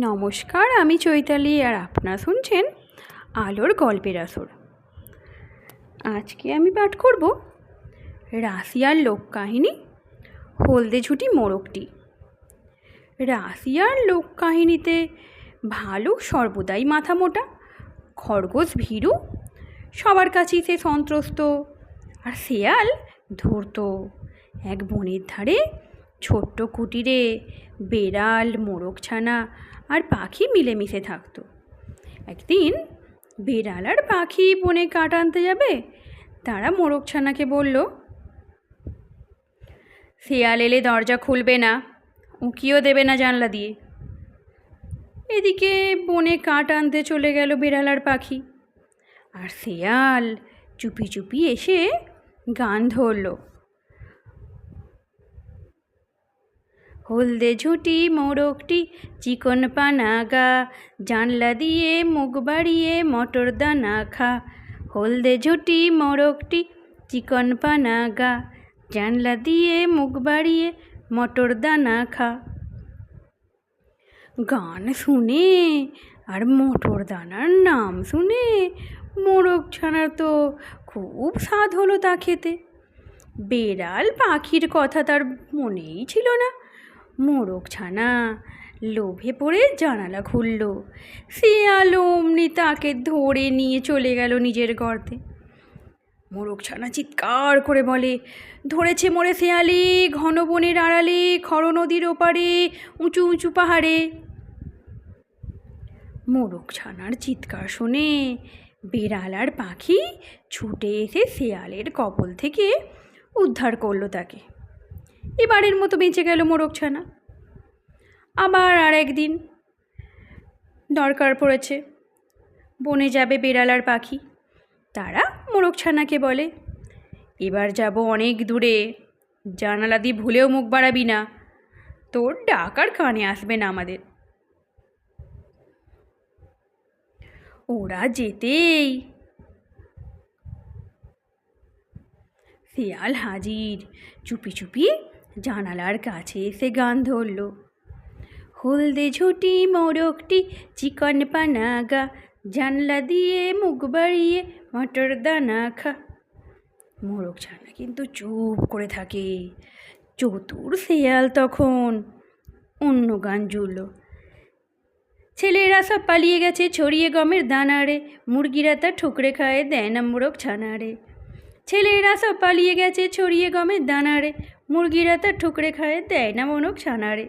নমস্কার, আমি চৈতালি আর আপনারা শুনছেন আলোর গল্পের আসর। আজকে আমি পাঠ করব রাশিয়ার লোককাহিনী, হলদে ঝুটি মোড়কটি। রাশিয়ার লোককাহিনীতে ভালুক সর্বদাই মাথা মোটা, খরগোশ ভীরু, সবার কাছেই সে সন্ত্রস্ত, আর শেয়াল ধূর্ত। এক বনের ধারে ছোট্ট কুটিরে বেড়াল মোরগছানা আর পাখি মিলেমিশে থাকতো। একদিন বেড়াল আর পাখি বনে কাঠ আনতে যাবে, তারা মোরগছানাকে বলল, শেয়াল এলে দরজা খুলবে না, উঁকিও দেবে না জানলা দিয়ে। এদিকে বনে কাঠ আনতে চলে গেল বেড়াল আর পাখি। আর শেয়াল চুপি চুপি এসে গান ধরলো। হলদে ঝুঁটি মোড়কটি চিকন পানা গা, জানলা দিয়ে মুখ বাড়িয়ে মটর দানা খা। হলদে ঝুঁটি মোড়কটি চিকন পানা গা, জানলা দিয়ে মুখ বাড়িয়ে মটর দানা খা। গান শুনে আর মটর দানার নাম শুনে মোরগ ছানার তো খুব স্বাদ হলো তা খেতে। বেড়াল পাখির কথা তার মনেই ছিল না। মোরগ ছানা। লোভে পড়ে জানালা খুলল। শিয়াল অমনি তাকে ধরে নিয়ে চলে গেল নিজের গর্তে। মোরগ ছানা চিৎকার করে বলে, ধরেছে মোরে শেয়ালে, ঘন বনের আড়ালে খর নদীর ওপারে, উঁচু উঁচু পাহাড়ে। মোরগ ছানার চিৎকার শুনে বেড়াল আর পাখি ছুটে এসে শেয়ালের কপল থেকে উদ্ধার করল তাকে। এবারের মতো বেঁচে গেল মোরগছানা। আবার আর একদিন দরকার পড়েছে। বনে যাবে বেড়াল আর পাখি। তারা মোরগছানাকে বলে, এবার যাব অনেক দূরে। জানালা দিয়ে ভুলেও মুখ বাড়াবি না। তোর ডাক আর কানে আসবে না আমাদের। ওরা যেতেই শিয়াল হাজির। চুপি চুপি জানালার কাছে এসে গান ধরল। হলদে ঝুটি, মোরগটি, চিকন পানা গা, জানলা দিয়ে মুখ বাড়িয়ে মটর দানা খা। মোরগ ছানা কিন্তু চুপ করে থাকে। চতুর শেয়াল তখন। অন্য গান জুড়ল। ছেলেরা সব পালিয়ে গেছে, ছড়িয়ে গমের দানারে মুরগিরা তা ঠুকরে খায়, দেয় না মোরগ ছানারে ছেলেরা সব পালিয়ে গেছে ছড়িয়ে গমের দানারে। মুরগিরা তার ঠুকরে খায়, দেয় না মনক ছানারে।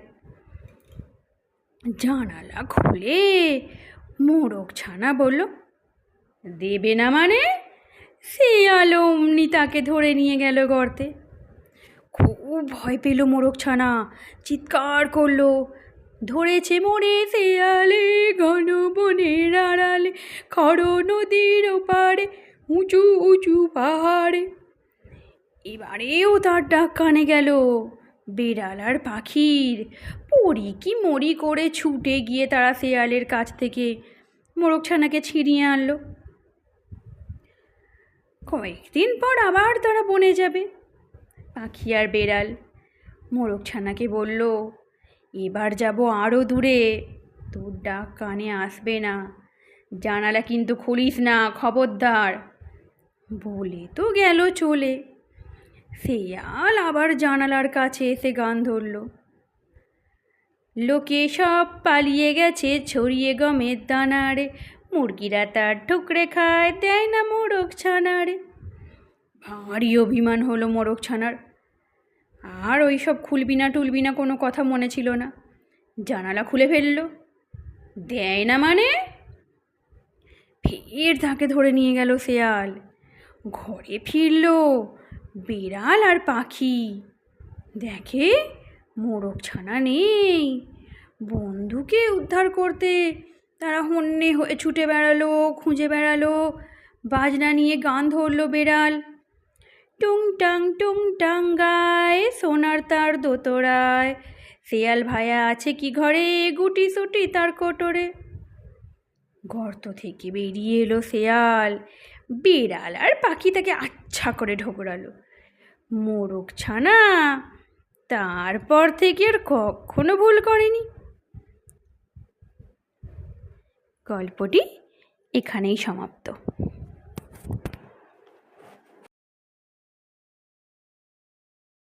জানালা খুলে, মোরগ ছানা বলল, দেবে না মানে? শিয়াল অমনি তাকে ধরে নিয়ে গেল গর্তে। খুব ভয় পেল মোরগ ছানা, চিৎকার করল। ধরেছে মোরে শেয়ালে, ঘন বনের আড়ালে খর নদীর ওপারে। উঁচু উঁচু পাহাড়ে। এবারেও তার ডাক কানে গেল, বেড়াল আর পাখির, পড়ি কি মরি করে ছুটে গিয়ে তারা শেয়ালের কাছ থেকে মোরগছানাকে ছিঁড়িয়ে আনলো। কয়েকদিন পর আবার তারা বনে যাবে। পাখি আর বেড়াল মোরগছানাকে বলল, এবার যাব আরও দূরে, তোর ডাক কানে আসবে না। জানালা কিন্তু খুলিস না, খবরদার। বলে তো গেল চলে। শেয়াল আবার জানালার কাছে এসে গান ধরল। লোকে সব পালিয়ে গেছে ছড়িয়ে গমের দানারে। মুরগিরা তার ঠুকরে খায়, দেয় না মোরগ ছানারে। ভারী অভিমান হলো মোরগ ছানার। আর ওই সব খুলবি না টুলবি না কোনো কথা মনে ছিল না। জানালা খুলে ফেলল। দেয় না মানে? ফের তাকে ধরে নিয়ে গেল শেয়াল। ঘরে ফিরল বিড়াল আর পাখি। দেখে মোরগ ছানা নেই। বন্ধুকে উদ্ধার করতে তারা হন্যে হয়ে ছুটে বেড়ালো, খুঁজে বেড়ালো, বাজনা নিয়ে গান ধরলো বেড়াল। টুং টাং টুং টাং গায় সোনার তার দোতরায়। শেয়াল ভায়া আছে কি ঘরে? গুটি সুটি তার কোটরে। গর্ত থেকে বেরিয়ে এলো শেয়াল। বিড়াল আর পাখি তাকে আচ্ছা করে ঢোকরালো। মোরগ ছানা, তারপর থেকে আর কখনো ভুল করেনি। গল্পটি এখানেই সমাপ্ত।